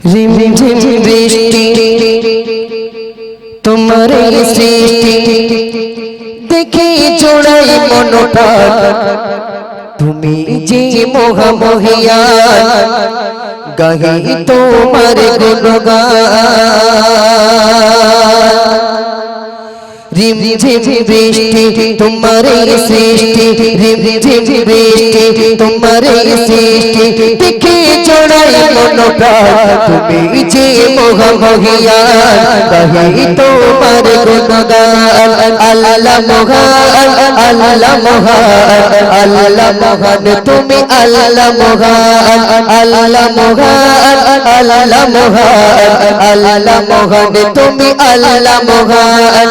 রিম ঝিম বৃষ্টি। তোমার সৃষ্টি দেখে জোড়াই মনটা তুমি যে মোহামহিয়া গাহি তোমার গুণগান। রিম ঝিম বৃষ্টি, তোমার সৃষ্টি, রিম ঝিম বৃষ্টি, তোমার সৃষ্টি, দেখে চড়াই মনটা তুমি যে মোহমহিয়া কহি তোমার গুণগান, আল্লাহ মহান আল্লাহ মহান আল্লাহ মহান, তুমি আল্লাহ মহান আল্লাহ মহান আল্লাহ মহান আল্লাহ মহান, তুমি আল্লাহ মহান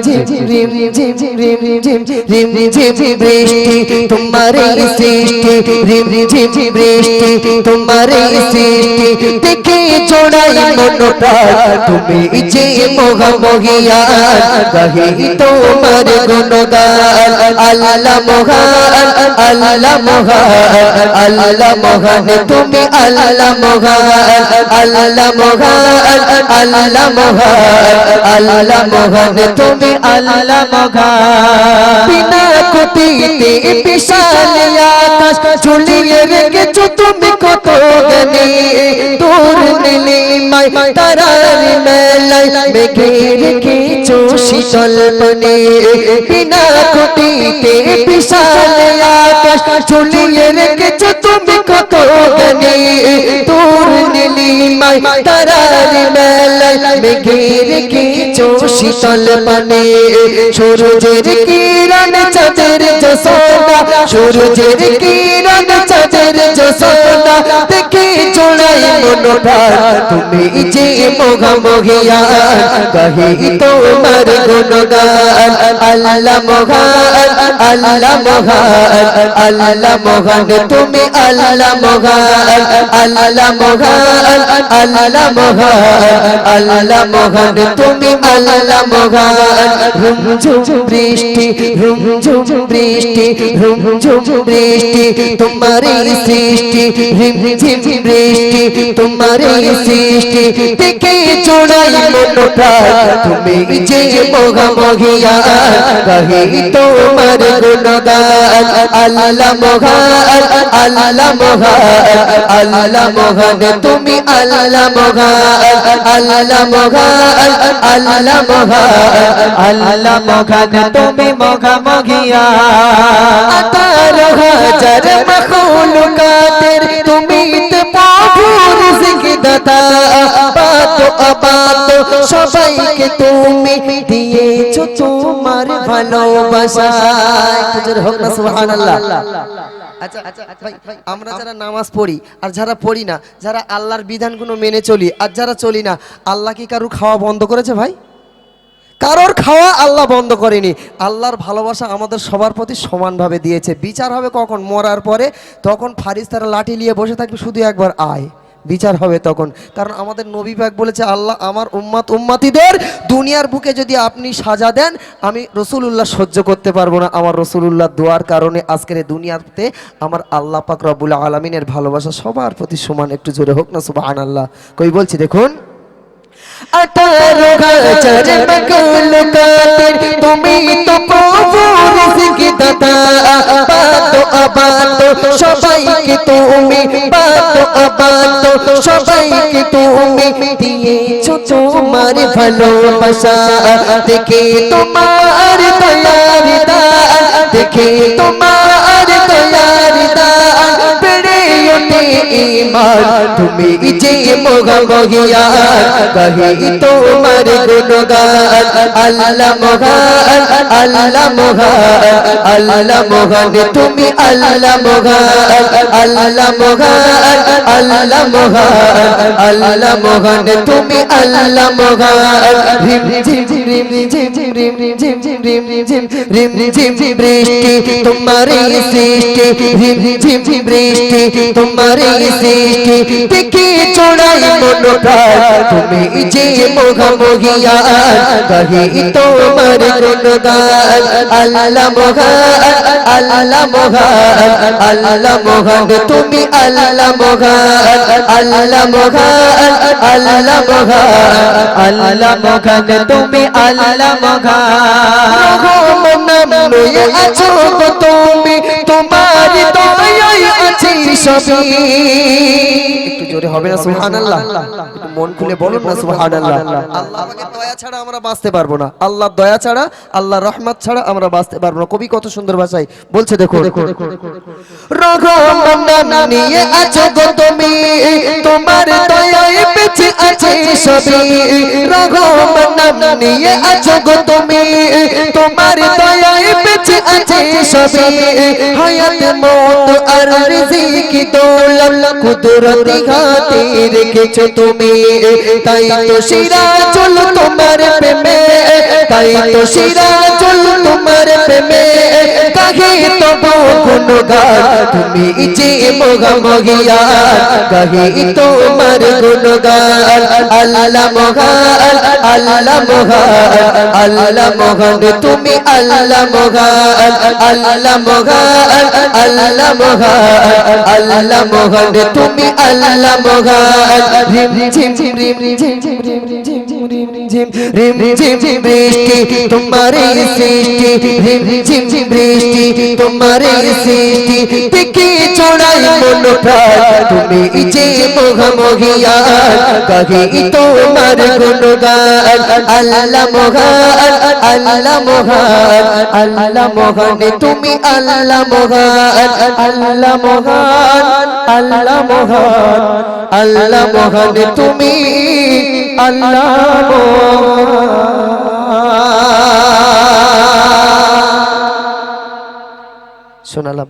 ঝিম রিম ঝিম রিম ঝিম রিম ঝিম বৃষ্টি তোমার সৃষ্টি রিম ঝিম বৃষ্টি তোমার সৃষ্টি দেখে জোড়াই মনটা তুমি যে মোহমহিয়া গাহি তোমার গুণগান আল্লাহ মহান আল্লাহ মহান আল্লাহ মহান তুমি আল্লাহ মহান আল্লাহ মহান আল্লাহ মহান আল্লাহ মহান তুমি আল্লাহ মহান বিনা কুটিতে বিশাল আকাশ ঝুলিয়ে রেখেছো তুমি কত গনি তোর নীলি মাই তারার মেলাই মেঘে রেখেছো শীতল বনে। বিনা কুটিতে বিশাল আকাশ ঝুলিয়ে রেখেছো তুমি কত গনি মাই তারার মেলায় মেঘের রেখেছো শীতল পানে। সূর্যের কিরণ চাঁদের জসোনা সূর্যের কিরণ চাঁদের চড়াই মনোটা তুমি যে মোঘা মোহিয়া কহি তোমার গুণগান। আল্লাহ মহান আল্লাহ মহান আল্লাহ মহান, তুমি আল্লাহ মহান আল্লাহ মহান আল্লাহ মহান আল্লাহ মহান, তুমি আল্লাহ মহান। হুম ঝুম বৃষ্টি হুম ঝুম বৃষ্টি হুম ঝুম বৃষ্টি তোমার সৃষ্টি রিম ঝিম বৃষ্টি তোমার সৃষ্টি দেখে চড়াই মনটা তুমি যে মোহা মহিয়া কহি তোমার গুণগান। আল্লাহ মহান আল্লাহ মহান আল্লাহ মহান। তুমি আল্লাহ মহান আল্লাহ মহান আল্লাহ মহান। আল্লাহ মহান, তুমি মঘা মঘিয়া আতার হাজার মখলুকাতের তুমি তো সবাইকে তুমি দিয়েছ তোমার ভালোবাসায়। হুজুর হোক না সুবহানাল্লাহ। আচ্ছা ভাই আমরা যারা নামাজ পড়ি আর যারা পড়ি না যারা আল্লাহর বিধানগুলো মেনে চলি আর যারা চলি না আল্লাহ কি কারু খাওয়া বন্ধ করেছে ভাই? কারোর খাওয়া আল্লাহ বন্ধ করেনি। আল্লাহর ভালোবাসা আমাদের সবার প্রতি সমানভাবে দিয়েছে। বিচার হবে কখন? মরার পরে তখন ফারিস তারা লাঠি নিয়ে বসে থাকবে শুধু একবার আয়। বিচার হবে তখন। কারণ আমাদের নবী পাক বলেছে, আল্লাহ আমার উম্মাত উম্মাতিদের দুনিয়ার বুকে যদি আপনি সাজা দেন, আমি রসুলুল্লাহ সহ্য করতে পারব না। আমার রসুলুল্লাহ দোয়ার কারণে আজকের এই দুনিয়াতে আমার আল্লাহ পাক রব্বুল আলমিনের ভালোবাসা সবার প্রতি সমান একটু জোরে হোক না সুবাহ আল্লাহ কই বলছি, দেখুন। তুমি তো আবাতো সবাইকে তুমি সবাইকে তুমি দিয়েছ তোমার ভালোবাসা। দেখে তোমার দয়ার দান দেখে তোমার তুমি যে মোগা মহিয়া কহি তোমার গুণগান আল্লাহ মহান আল্লাহ মহান আল্লাহ মহান তুমি আল্লাহ মহান আল্লাহ মহান আল্লাহ মহান আল্লাহ মহান তুমি আল্লাহ মহান রিম ঝিম রিম ঝিম রিম ঝিম রিম ঝিম রিম ঝিম বৃষ্টি তোমার এই সৃষ্টি রিম ঝিম বৃষ্টি তোমার এই সৃষ্টি দেখে চড়াই মন প্রাণ তুমি যে মোহা মহিয়া গাহি তোমার গুণগান আল্লাহ মহান আল্লাহ মহান আল্লাহ মহান তুমি আল্লাহ মহান আল্লাহ মহান আল্লাহ মহান আল্লাহ মগান তুমি আল্লাহ মগান রহমনাময়ে আছো তুমি তোমার দয়ায় আছি সবই। একটু জোরে হবে না সুবহানাল্লাহ। একটু মন খুলে বলুন না সুবহানাল্লাহ। আল্লাহ পাকের দয়া ছাড়া আমরা বাঁচতে পারব না। আল্লাহর দয়া ছাড়া আল্লাহর রহমত ছাড়া আমরা বাঁচতে পারব না। কবি কত সুন্দর ভাষায় বলছে দেখো রহমনাম নিয়ে আছো গো তুমি তোমার দয়ায় বেঁচে আছে সবই। রহমনাম নিয়ে আছো গো তুমি তোমার দয়ায় বেঁচে আছে সবই। হায়াত মৌত আর রিজিক দৌলত কুদরতি হাতে কিছু তুমি তাই তো সিরাজুল তোমার প্রেমে তাই তো সিরাজুল তোমার প্রেমে কাহে তবু গুণগান তুমি যে মোগা মগিয়া কাহে তোমার গুণগান আল্লাহ মহান আল্লাহ মহান আল্লাহ মহান তুমি আল্লাহ মহান আল্লাহ মহান আল্লাহ মহান আল্লাহ মহান তুমি আল্লাহ মহান রিম ঝিম রিম ঝিম রিম ঝিম রিম ঝিম রিম ঝিম বৃষ্টি তোমার সৃষ্টি রিম ঝিম বৃষ্টি তোমার সৃষ্টি দেখে চড়াই মন তুমি যে মোহমহিয়া কাহে তোমার গুণগান, আল্লাহ মহান আল্লাহ মহান আল্লাহ মহান, তুমি আল্লাহ মহান আল্লাহ মহান আল্লাহ মহান আল্লাহ মহান, তুমি আল্লাহ মহান। শোনালাম।